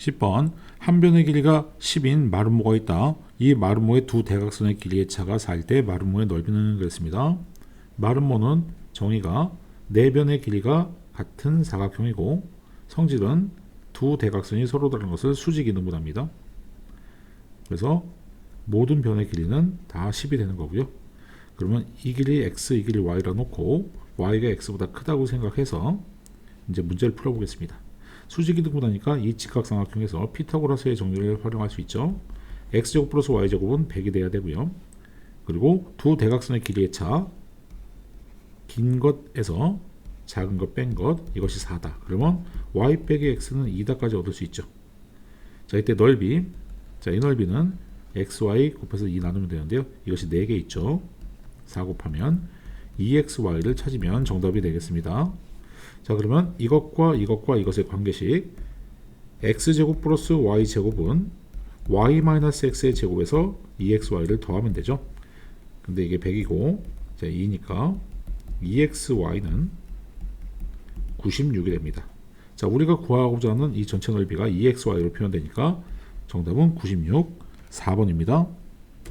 10번 한 변의 길이가 10인 마름모가 있다. 이 마름모의 두 대각선의 길이의 차가 4일 때 마름모의 넓이는 그랬습니다. 마름모는 정의가 네 변의 길이가 같은 사각형이고 성질은 두 대각선이 서로 다른 것을 수직이 능분합니다. 그래서 모든 변의 길이는 다 10이 되는 거고요. 그러면 이 길이 x, 이 길이 y라 놓고 y가 x보다 크다고 생각해서 이제 문제를 풀어보겠습니다. 수직이 등분하니까 이 직각삼각형에서 피타고라스의 정리를 활용할 수 있죠. x제곱 플러스 y제곱은 100이 돼야 되고요. 그리고 두 대각선의 길이의 차, 긴 것에서 작은 것 뺀 것, 이것이 4다. 그러면 y 빼기 x는 2다까지 얻을 수 있죠. 자, 이때 넓이, 자, 이 넓이는 xy 곱해서 2 나누면 되는데요. 이것이 4개 있죠. 4 곱하면 2xy를 찾으면 정답이 되겠습니다. 자 그러면 이것과 이것과 이것의 관계식 x제곱 플러스 y제곱은 y 마이너스 x의 제곱에서 2xy를 더하면 되죠. 근데 이게 100이고 자 2니까 2xy는 96이 됩니다. 자 우리가 구하고자 하는 이 전체 넓이가 2xy로 표현되니까 정답은 96 4번입니다.